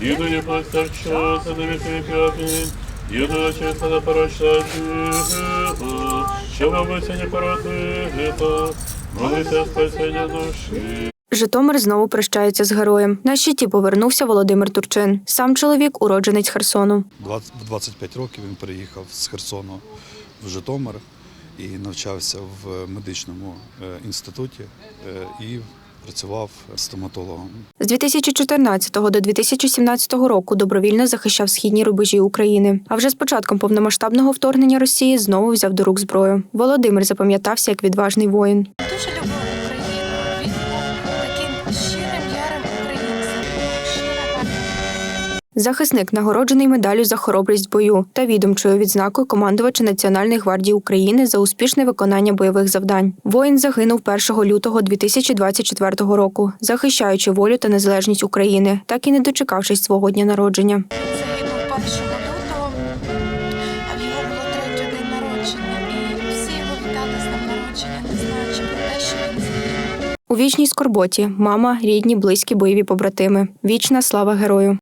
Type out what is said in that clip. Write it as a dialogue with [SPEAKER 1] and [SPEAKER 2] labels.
[SPEAKER 1] І нині повсякчас, і на віки віки. Амінь. Юдо чиста непорочна діва, що в обіцяні породила, молися спасення душі.
[SPEAKER 2] Житомир знову прощається з героєм. На щиті повернувся Володимир Турчин. Сам чоловік уродженець Херсону.
[SPEAKER 3] 20 в 25 років він переїхав з Херсону в Житомир і навчався в медичному е, інституті е, і працював стоматологом.
[SPEAKER 2] З 2014 до 2017 року добровільно захищав східні рубежі України. А вже з початком повномасштабного вторгнення Росії знову взяв до рук зброю. Володимир запам'ятався як відважний воїн.
[SPEAKER 4] Дуже любив Україну. Він був таким
[SPEAKER 2] Захисник нагороджений медаллю за хоробрість в бою та відомчою відзнакою командувача Національної гвардії України за успішне виконання бойових завдань. Воїн загинув 1 лютого 2024 року, захищаючи волю та незалежність України, так і не дочекавшись свого дня народження.
[SPEAKER 4] Загинув 1 лютого, а в його було третій день народження. І всі його вітали з днем народження, не знаючи про те, що він загинув.
[SPEAKER 2] У вічній скорботі мама, рідні, близькі бойові побратими. Вічна слава герою.